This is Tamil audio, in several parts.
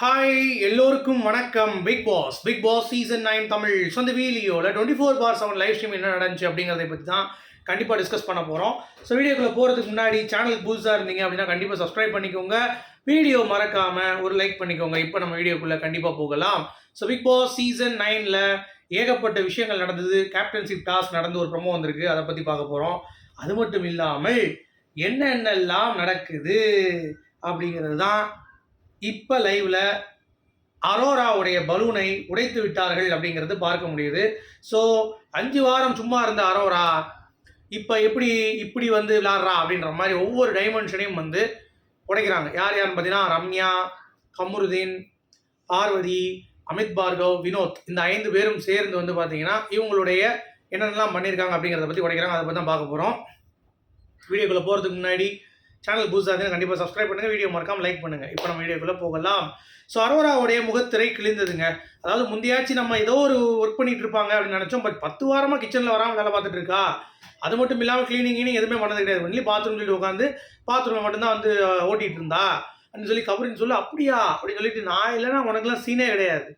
ஹாய் எல்லோருக்கும் வணக்கம். Bigg Boss Bigg Boss season nine Tamil சொந்த வீடியோவில் டுவெண்ட்டி ஃபோர் பார் செவன் லைவ் ஸ்ட்ரீம் என்ன நடந்துச்சு அப்படிங்கிறத பற்றி தான் கண்டிப்பாக டிஸ்கஸ் பண்ண போகிறோம் ஸோ வீடியோக்குள்ளே போகிறதுக்கு முன்னாடி சேனலுக்கு புதுசாக இருந்தீங்க அப்படின்னா கண்டிப்பாக சப்ஸ்கிரைப் பண்ணிக்கோங்க. வீடியோ மறக்காமல் ஒரு லைக் பண்ணிக்கோங்க. இப்போ நம்ம வீடியோக்குள்ளே கண்டிப்பாக போகலாம். ஸோ பிக் பாஸ் சீசன் நைனில் ஏகப்பட்ட விஷயங்கள் நடந்தது. கேப்டன்ஷிப் டாஸ்க் நடந்து ஒரு ப்ரமோ வந்திருக்கு. அதை பற்றி பார்க்க போகிறோம் அது மட்டும் இல்லாமல் என்னென்னலாம் நடக்குது அப்படிங்கிறது தான் இப்போ லைவில் அரோராவுடைய பலூனை உடைத்து விட்டார்கள் அப்படிங்கிறது பார்க்க முடியுது. ஸோ அஞ்சு வாரம் சும்மா இருந்த அரோரா இப்போ எப்படி இப்படி வந்து விளாட்றா அப்படின்ற மாதிரி ஒவ்வொரு டைமென்ஷனையும் வந்து உடைக்கிறாங்க. யார் யாருன்னு பார்த்தீங்கன்னா ரம்யா கமருதீன் பார்வதி அமித் பார்கவ் வினோத். இந்த ஐந்து பேரும் சேர்ந்து வந்து பார்த்தீங்கன்னா இவங்களுடைய என்னென்னலாம் பண்ணியிருக்காங்க அப்படிங்கிறத பற்றி உடைக்கிறாங்க. அதை பற்றி தான் பார்க்க போகிறோம் வீடியோக்குள்ளே போகிறதுக்கு முன்னாடி சேனல் புதுசாக இருந்தால் கண்டிப்பாக சப்ஸ்கிரைப் பண்ணுங்கள் வீடியோ மறக்காமல் லைக் பண்ணுங்கள் இப்போ நம்ம வீடியோக்குள்ளே போகலாம். ஸோ அரோராவுடைய முகத்திரை கிழிந்ததுங்க. அதாவது முந்தையாச்சும் நம்ம ஏதோ ஒரு ஒர்க் பண்ணிட்டு இருப்பாங்க அப்படின்னு நினச்சோம். பட் பத்து வாரமாக கிச்சனில் வராமல் வேலை பார்த்துட்டு இருக்கா? அது மட்டும் இல்லாமல் க்ளீனிங் கிளீனிங் எதுவுமே பண்ணது கிடையாது. ஒன்லி பாத்ரூம் சொல்லி உட்காந்து பாத்ரூமில் மட்டும்தான் வந்து ஓட்டிகிட்டு இருந்தா. அப்படின்னு சொல்லி கபரின்னு சொல்லி அப்படியா? அப்படின்னு சொல்லிட்டு நான் இல்லைன்னா உனக்குலாம் சீனே கிடையாது.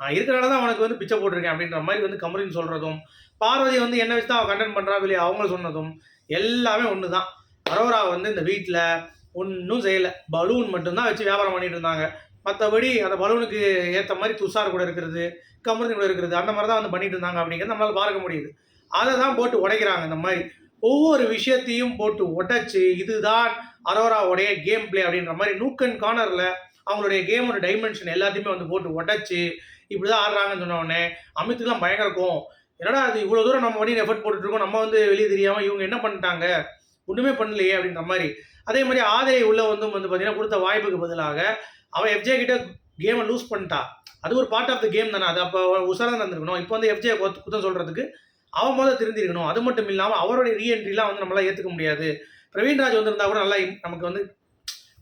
நான் இருக்கிறனால தான் உனக்கு வந்து பிச்சை போட்டிருக்கேன். அப்படின்ற மாதிரி வந்து கமரின் சொல்கிறதும் பார்வதி வந்து என்ன வச்சு தான் அவள் கண்டென்ட் பண்ணுறா இல்லையா அவங்க சொன்னதும் எல்லாமே ஒன்று தான் அரோரா வந்து இந்த வீட்டில் ஒன்றும் செய்யலை. பலூன் மட்டும்தான் வச்சு வியாபாரம் பண்ணிட்டு இருந்தாங்க. மற்றபடி அந்த பலூனுக்கு ஏற்ற மாதிரி துஷார் கூட இருக்கிறது கமருதி கூட இருக்கிறது அந்த மாதிரி தான் வந்து பண்ணிட்டு இருந்தாங்க அப்படிங்கிறது நம்மளால் பார்க்க முடியுது. அதை தான் போட்டு உடைக்கிறாங்க இந்த மாதிரி. ஒவ்வொரு விஷயத்தையும் போட்டு உடைச்சு இதுதான் அரோராவுடைய கேம் பிளே அப்படின்ற மாதிரி நூக்கன் கார்னரில் அவங்களுடைய கேமோட டைமென்ஷன் எல்லாத்தையுமே வந்து போட்டு உடைச்சி இப்படி தான் ஆடுறாங்கன்னு சொன்னோடனே அமித்துக்குலாம் பயங்கர இருக்கும் என்னடா அது இவ்வளோ தூரம் நம்ம பண்ணி எஃபர்ட் போட்டுட்ருக்கோம் நம்ம வந்து வெளியே தெரியாமல் இவங்க என்ன பண்ணிட்டாங்க? ஒன்றுமே பண்ணலையே அப்படின்ற மாதிரி. அதே மாதிரி ஆதிரை உள்ள வந்து வந்து பார்த்தீங்கன்னா கொடுத்த வாய்ப்புக்கு பதிலாக அவன் எஃப்ஜே கிட்ட கேமை லூஸ் பண்ணிட்டா. அது ஒரு பார்ட் ஆஃப் த கேம் தானே. அது அப்போ உஷாராக நடந்திருக்கணும். இப்போ வந்து எஃப்ஜே குத்தம் சொல்கிறதுக்கு அவன் முதல்ல திருந்திருக்கணும் அது மட்டும் இல்லாமல் அவருடைய ரீஎன்ட்ரிலாம் வந்து நம்மளால் ஏற்றுக்க முடியாது. பிரவீன்ராஜ் வந்திருந்தா கூட நல்லா நமக்கு வந்து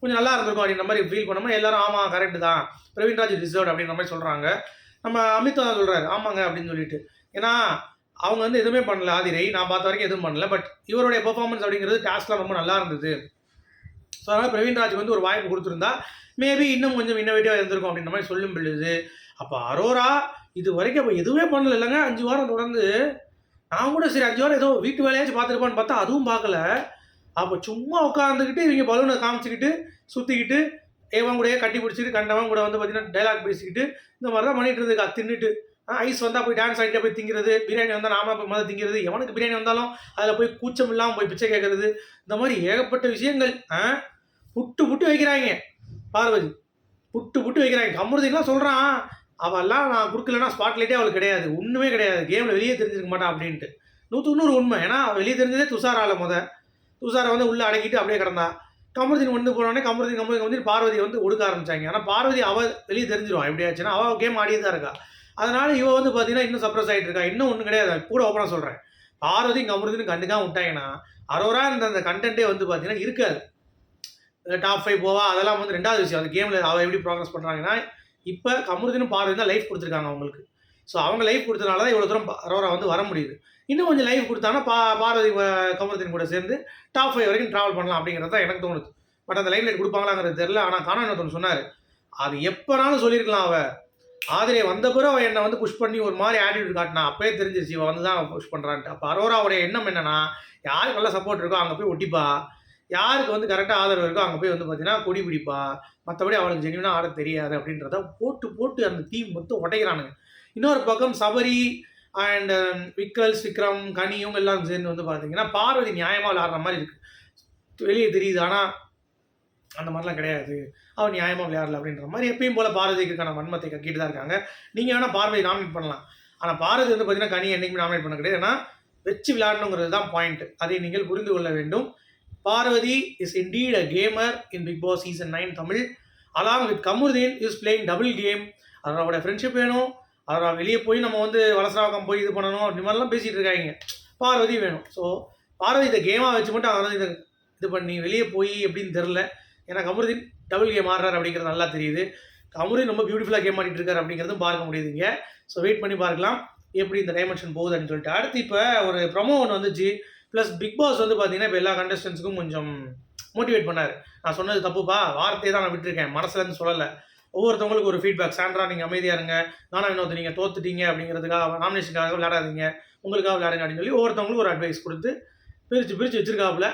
கொஞ்சம் நல்லா இருந்திருக்கும் அப்படின்ற மாதிரி ஃபீல் பண்ணோம்னா எல்லாரும் ஆமாம் கரெக்டு தான். பிரவீன்ராஜ் ரிசர்வ் அப்படின்ற மாதிரி சொல்கிறாங்க நம்ம அமித் தான் சொல்கிறாரு ஆமாங்க அப்படின்னு சொல்லிட்டு. ஏன்னா அவங்க வந்து எதுவுமே பண்ணல ஆதிரை நான் பார்த்த வரைக்கும் எதுவும் பண்ணல. பட் இவருடைய பெர்ஃபார்மன்ஸ் அப்படிங்கிறது டாஸ்க்லாம் ரொம்ப நல்லா இருந்தது. ஸோ அதனால் பிரவீன்ராஜ் வந்து ஒரு வாய்ப்பு கொடுத்துருந்தா மேபி இன்னும் கொஞ்சம் இன்னோவேட்டிவாக இருந்திருக்கும் அப்படின்ற மாதிரி சொல்லும் பொழுது அப்போ அரோரா இது வரைக்கும் அப்போ எதுவுமே பண்ணல இல்லைங்க. அஞ்சு வாரம் தொடர்ந்து நான் கூட சரி அஞ்சு வாரம் ஏதோ வீட்டு வேலையாச்சும் பார்த்துருப்பான்னு பார்த்தா அதுவும் பார்க்கல. அப்போ சும்மா உட்காந்துக்கிட்டு இவங்க பலூனை காமிச்சிக்கிட்டு சுற்றிக்கிட்டு ஏவன் கூடயே கட்டி பிடிச்சிட்டு கண்டவன் கூட வந்து பார்த்தீங்கன்னா டைலாக் பேசிக்கிட்டு இந்த மாதிரி தான் பண்ணிகிட்டு இருந்துக்கா தின்னுட்டு ஐஸ் வந்தால் போய் டான்ஸ் ஆகிட்டே போய் திங்கிறது பிரியாணி வந்தால் நாம போய் மாதிரி திங்கிறது எவனுக்கு பிரியாணி வந்தாலும் அதில் போய் கூச்சம் இல்லாமல் போய் பிச்சை கேட்கறது இந்த மாதிரி ஏகப்பட்ட விஷயங்கள் ஆ? புட்டு புட்டு வைக்கிறாங்க. பார்வதி புட்டு புட்டு வைக்கிறாங்க. கமருதின்லாம் சொல்கிறான் அவெல்லாம் நான் கொடுக்கலன்னா ஸ்பாட்லைட்டே அவளுக்கு கிடையாது. ஒன்றுமே கிடையாது. கேமில் வெளியே தெரிஞ்சிருக்க மாட்டான் அப்படின்ட்டு. நூற்றுக்கு நூறு உண்மை. ஏன்னா அவள் வெளியே தெரிஞ்சதே துஷாரால முத. துஷாரை வந்து உள்ளே அடக்கிட்டு அப்படியே கிடந்தா. கமருதீன் வந்து போனோடனே கமருதீன் கமருதீன் கமருதீன் பார்வதி வந்து ஒடுக்க ஆரம்பிச்சாங்க. ஆனால் பார்வதி அவள் வெளியே தெரிஞ்சிருவான் எப்படியாச்சுன்னா அவள் கேம் ஆடியே தான் இருக்கா. அதனால இவ வந்து பார்த்தீங்கன்னா இன்னும் சப்ரஸ் ஆகிட்டு இருக்கா. இன்னும் ஒன்றும் கிடையாது. கூட ஓப்பனாக சொல்கிறேன் பார்வதி கமருதீன் கண்டுக்காம விட்டாங்கன்னா அரோரா இந்த அந்த கண்டென்ட்டே வந்து பார்த்தீங்கன்னா இருக்காது. டாப் ஃபைவ் போவா அதெல்லாம் வந்து ரெண்டாவது விஷயம். அந்த கேமில் அவள் எப்படி ப்ராக்ரஸ் பண்ணுறாங்கன்னா இப்போ கமருதீனும் பார்வதி தான் லைஃப் கொடுத்துருக்காங்க அவங்களுக்கு. ஸோ அவங்க லைஃப் கொடுத்தனால தான் இவ்வளோ தூரம் அரோரா வந்து வர முடியுது. இன்னும் கொஞ்சம் லைஃப் கொடுத்தாங்கன்னா பா பார்வதி அஹ், கூட சேர்ந்து டாப் ஃபைவ் வரைக்கும் ட்ராவல் பண்ணலாம் அப்படிங்கிறது தான் எனக்கு தோணுது. பட் அந்த லைன் லைட் கொடுப்பாங்களாங்கிறது தெரியல. ஆனால் காணா இன்னொருத்தன் சொன்னார். அது எப்போனாலும் சொல்லியிருக்கலாம் அவள் ஆதிரை வந்த பிறகு அவன் என்னை வந்து புஷ் பண்ணி ஒரு மாதிரி ஆட்டிடியூட் காட்டினா அப்பயே தெரிஞ்சிருச்சு இவன் வந்து தான் புஷ் பண்ணுறான்ட்டு அப்போ அரோராவுடைய எண்ணம் என்னென்னா யாருக்கு நல்ல சப்போர்ட் இருக்கோ அங்கே போய் ஒட்டிப்பா. யாருக்கு வந்து கரெக்டாக ஆதரவு இருக்கோ அங்கே போய் வந்து பார்த்தீங்கன்னா கொடி பிடிப்பா. மற்றபடி அவளுக்கு ஜென்யூனாக ஆட தெரியாது அப்படின்றத போட்டு போட்டு அந்த டீம் மொத்தம் உடைக்கிறானுங்க. இன்னொரு பக்கம் சபரி அண்ட் um, விக்கல்ஸ் விக்ரம் கனி இவங்க எல்லாம் சேர்ந்து வந்து பார்த்தீங்கன்னா பார்வதி நியாயமாக விளையாடுற மாதிரி இருக்குது வெளியே தெரியுது. ஆனால் அந்த மாதிரிலாம் கிடையாது. அவன் நியாயமாக விளையாடல அப்படின்ற மாதிரி எப்பயும் போல பார்வதிக்கான வன்மத்தை கக்கிட்டு தான் இருக்காங்க. நீங்கள் வேணால் பார்வதி நாமினேட் பண்ணலாம். ஆனால் பாரதி வந்து பார்த்தீங்கன்னா கனி என்றைக்குமே நாமினேட் பண்ண கிடையாது. ஏன்னா வச்சு விளையாடணுங்கிறது தான் பாயிண்ட் அதை நீங்கள் புரிந்து கொள்ள வேண்டும். Parvathi is indeed a gamer in Bigg Boss season nine Tamil. Along with Kamarudheen is playing double game அவரோட ஃப்ரெண்ட்ஷிப் வேணும். அவரை வெளியே போய் நம்ம வந்து வலசராக்கம் போய் இது பண்ணணும் அப்படி மாதிரிலாம் பேசிகிட்டு இருக்காங்க. பார்வதி வேணும். ஸோ பார்வதி இதை கேமாக வச்சு மட்டும் அவர் இதை இது பண்ணி வெளியே போய் எப்படின்னு தெரில. ஏன்னா கமருதீன் டபுள் கேம் ஆடுறாரு அப்படிங்கிறது நல்லா தெரியுது. கமருதீன் ரொம்ப பியூட்டிஃபுல்லாக கேம் ஆடிட்டு இருக்காரு அப்படிங்கிறதும் பார்க்க முடியுதுங்க ஸோ வெயிட் பண்ணி பார்க்கலாம். எப்படி இந்த டைமென்ஷன் போகுது அப்படின்னு சொல்லிட்டு. அடுத்து இப்போ ஒரு ப்ரொமோ ஒன்று வந்துச்சு. ப்ளஸ் பிக் பாஸ் வந்து பார்த்தீங்கன்னா இப்போ எல்லா கண்டஸ்டன்ஸுக்கும் கொஞ்சம் மோட்டிவேட் பண்ணார். நான் சொன்னது தப்புப்பா? வார்த்தையை தான் நான் விட்டுருக்கேன். மனசுலேருந்து சொல்லலை. ஒவ்வொருத்தவங்களுக்கு ஒரு ஃபீட்பேக் சாண்ட்ரா நீங்கள் அமைதியாக இருங்க. நானா வினோத் நீங்கள் தோத்துட்டீங்க அப்படிங்கிறதுக்காக நாமினேஷனுக்காக விளையாடாதீங்க. உங்களுக்காக விளையாடுங்க அப்படின்னு சொல்லி ஒவ்வொருத்தவங்களுக்கு ஒரு அட்வைஸ் கொடுத்து பிரித்து பிரித்து வச்சிருக்காப்புல.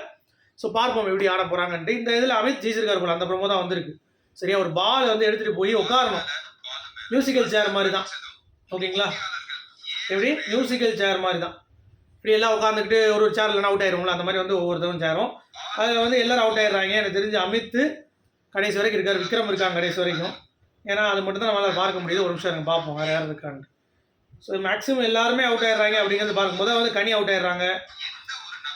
ஸோ பார்ப்போம் எப்படி ஆட போகிறாங்கன்ட்டு இந்த இதில் அமித் ஜெயிச்சிருக்காரு போல அந்த ப்ரோமோ தான் வந்திருக்கு. சரியா ஒரு பால் வந்து எடுத்துகிட்டு போய் உட்காரணும். மியூசிக்கல் சேர் மாதிரி தான் ஓகேங்களா? எப்படி? மியூசிக்கல் சேர் மாதிரி தான் இப்படி எல்லாம் உட்காந்துக்கிட்டு ஒரு ஒரு சேர் அவுட் ஆயிரும்ல அந்த மாதிரி வந்து ஒவ்வொருத்தரும் சேரும். அதில் வந்து எல்லாரும் அவுட் ஆயிடுறாங்க. எனக்கு தெரிஞ்சு அமித் கடைசி வரைக்கும் இருக்கார். விக்ரம் இருக்காங்க கடைசி வரைக்கும். ஏன்னா அது மட்டும் தான் நம்மளால் பார்க்க முடியுது. ஒரு நிமிஷம் எனக்கு பார்ப்போம் வேறு யார் இருக்கான்னு ஸோ மேக்ஸிமம் எல்லாருமே அவுட் ஆயிடுறாங்க அப்படிங்கிறது பார்க்கும்போது வந்து கனி அவுட் ஆயிடுறாங்க.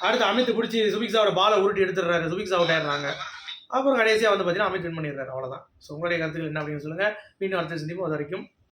அடுத்து அமித் பிடிச்சி சுபிக்ஸாவோட பாலை உருட்டி எடுத்துடுறாரு. சுபிக்ஸ் அவுட் ஆயிடுறாங்க அப்புறம் கடைசியாக வந்து பார்த்தீங்கன்னா அமித் வின் பண்ணிடுறாரு. அவ்வளோதான் ஸோ உங்களுடைய கருத்துக்கள் என்ன அப்படின்னு சொல்லுங்கள் மீண்டும் அடுத்த சந்திப்போம். அது வரைக்கும்